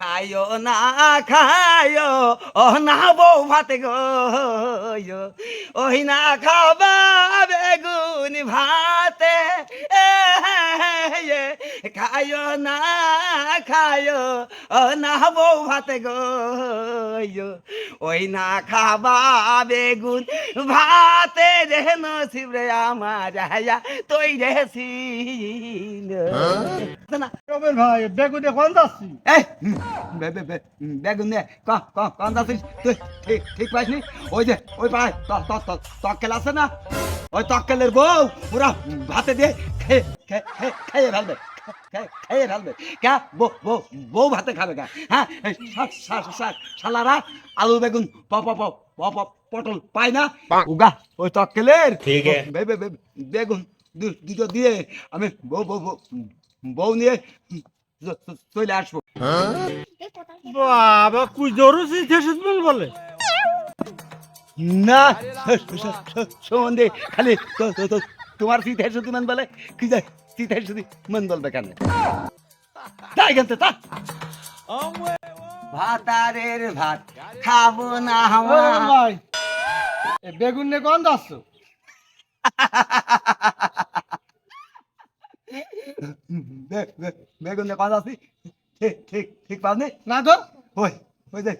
খায়ো না খায়ো ও না বউ ভাতে গো ওই না খাবা বেগুন খায়ো না খায়ো না বউ ভাতে গো ওই না খাবা বেগুন ভাতে রে নসিব রে আমার হায়া তুই রেছি না রবেন ভাই বেগুনে কোন যাচ্ছি বেগুন নে ক ক কোন যাচ্ছিস তুই ঠিক ঠিক পাইসনি? ওই যে ওই পায় ত- ত- ত- তক্কেল আছে না? ওই তক্কেলের বউ পুরা ভাতে দিয়ে খেয়ে খেয়ে- খেয়ে ফেলবে। খেয়ে- খেয়ে ফেলবে কে? বউ ভাতে খাবে কে? হ্যাঁ? এই শা- শা- শা- শালারা আলু বেগুন প প প প প- পটল পায় না? উগা ওই তক্কেলের? ঠিক আছে। বে- বে- বে- বেগুন দুটো দিয়ে আমি বউ বউ বউ নিয়ে চলে আসব। বাবা কুই জরুর শেষে বলে না সম্বন্ধে খালি তোমার শীত হেসুতি মান বলে? কি যায় শীত হেসুতি মন বলবে কেন তাই কেন তা ভাতারের ভাত খাব না আমার কোন বে- বেগুন কথা আছি ঠিক ঠিক ঠিক পাবনি না তো ওই ওই যে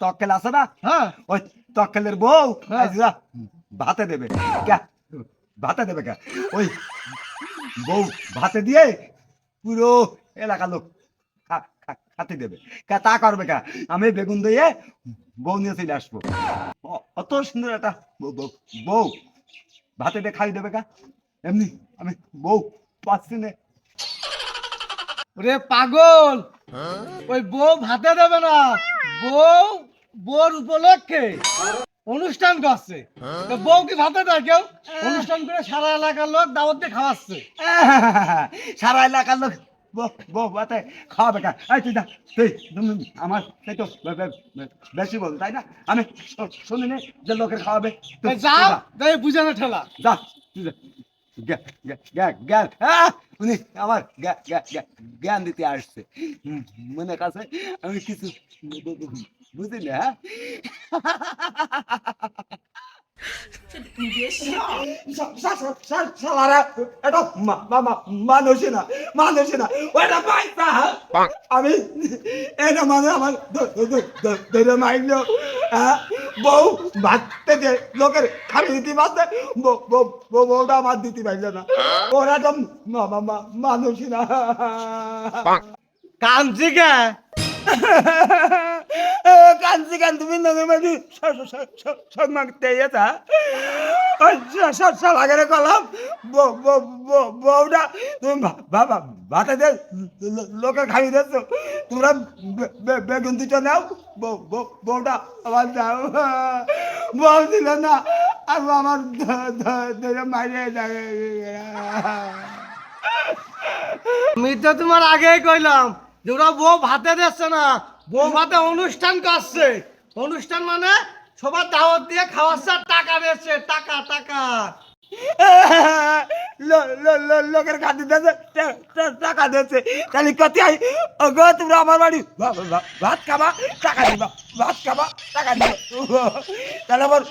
তক্কেল আছে না হ্যাঁ ওই তক্কেলের বউ। ভাতে দেবে ভাতে দেবে কে ওই বউ ভাতে দিয়ে পুরো এলাকা লোক খাতে দেবে। তা করবে কে? আমি বেগুন দিয়ে বউ নিয়ে চলে আসব। অত সুন্দর একটা বউ ভাতে দিয়ে খাই দেবে কা? এমনি আমি বউ পাচ্ছি না। রে পাগল! ওই বউ ভাতে দেবে না। বউ, বউর উপলক্ষে। অনুষ্ঠান করছে। তো বউ কি ভাতে দেয় কেউ অনুষ্ঠান করে সারা এলাকার লোক দাওয়াত দিয়ে খাওয়াচ্ছে। সারা এলাকার লোক বউ- বউ ভাতে খাওয়াবে এই তুই যা তুই আমার সেই তো বে- বে- বে- বেশি বল তাই না? আমি যে লোকের খাওয়াবে। যা। যাই বুঝানো ঠেলা। যা জ্ঞান! উনি আমার দিতে আসছে। মনে কাছে আমি কিছু বু- বু- বু- বুঝি না? সা- সা- সা- সা- শালারা, এটা মা- মা- মা- মানুষই না মানুষই না ওটা আমি এটা মানে আমার দ- দ- দ- দ- ধরে মাইল বউ ভাততে যে লোকের খালি দিতে বউ- বউটা আমার দিতে পারছে না ওরা তো মা- মা- মা- না কাঞ্চি কে লোকে খাই বেগুন আমার তো তোমার আগেই কইলাম যে ওরা বউ ভাতে দিচ্ছে না। বউ ভাতে অনুষ্ঠান করছে। অনুষ্ঠান মানে সবার দাওয়াত দিয়ে খাওয়াচ্ছে আর টাকা দিচ্ছে টাকা টাকা। লোকের দিয়েছে টা- টাকা দিয়েছে। তাহলে কত আই গো তোমরা আমার বাড়ি ভাত খাবা টাকা দিবা ভাত খাবা টাকা দিবা। তাহলে আমার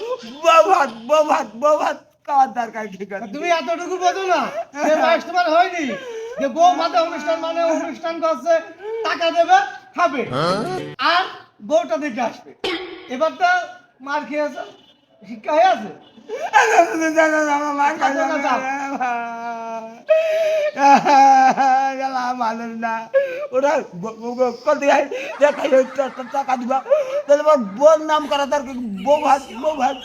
বউ ভাত বউ ভাত বউ ভাত খাওয়ার দরকার কি করে? তুমি এতটুকু বোঝো না তোমার হয়নি যে বউ ভাতে অনুষ্ঠান মানে অনুষ্ঠান করছে টাকা দেবে খাবে আর বউটা দেখে আসবে এবার তো মার খেয়েছে শিক্ষা হয়ে আছে মানুষ না ওরা কত টাকা দিবা তাহলে আমার বোন নাম করা দরকার বউ ভাত বউ ভাত